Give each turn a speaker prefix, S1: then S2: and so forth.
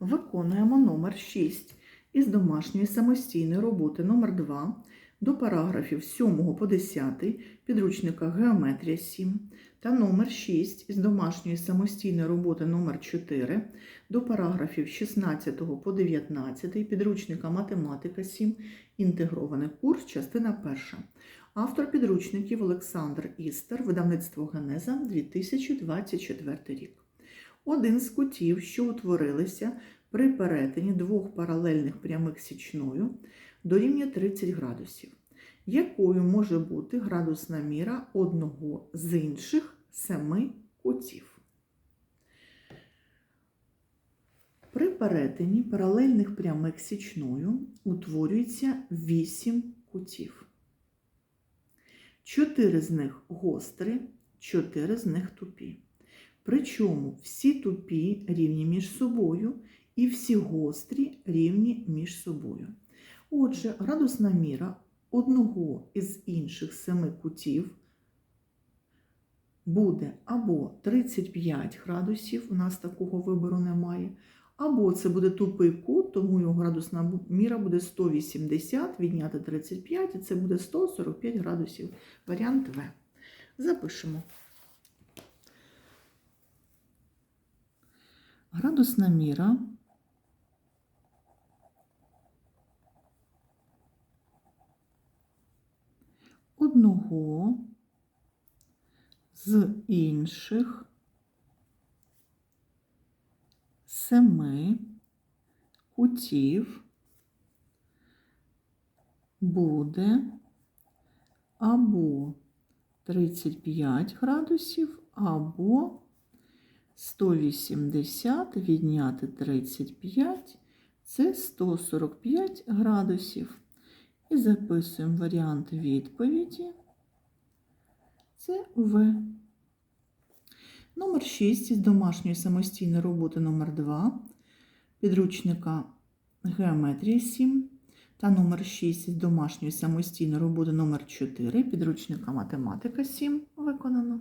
S1: Виконуємо номер 6 із домашньої самостійної роботи номер 2 до параграфів 7 по 10 підручника Геометрія 7 та номер 6 із домашньої самостійної роботи номер 4 до параграфів 16 по 19 підручника Математика 7 інтегрований курс, частина 1. Автор підручників Олександр Істер, видавництво Генеза 2024 рік. Один з кутів, що утворилися при перетині двох паралельних прямих січною, дорівнює 30 градусів. Якою може бути градусна міра одного з інших семи кутів? При перетині паралельних прямих січною утворюється 8 кутів. Чотири з них гострі, чотири з них тупі. Причому всі тупі рівні між собою і всі гострі рівні між собою. Отже, градусна міра одного із інших семи кутів буде або 35 градусів, у нас такого вибору немає, або це буде тупий кут, тому його градусна міра буде 180, відняти 35, і це буде 145 градусів. Варіант В. Запишемо. Градусна міра. Одного з інших семи кутів буде або 35 градусів, або 180 відняти 35 це 145 градусів. І записуємо варіант відповіді. Це В. Номер 6 із домашньої самостійної роботи номер 2 підручника Геометрія 7 та номер 6 із домашньої самостійної роботи номер 4 підручника Математика 7 виконано.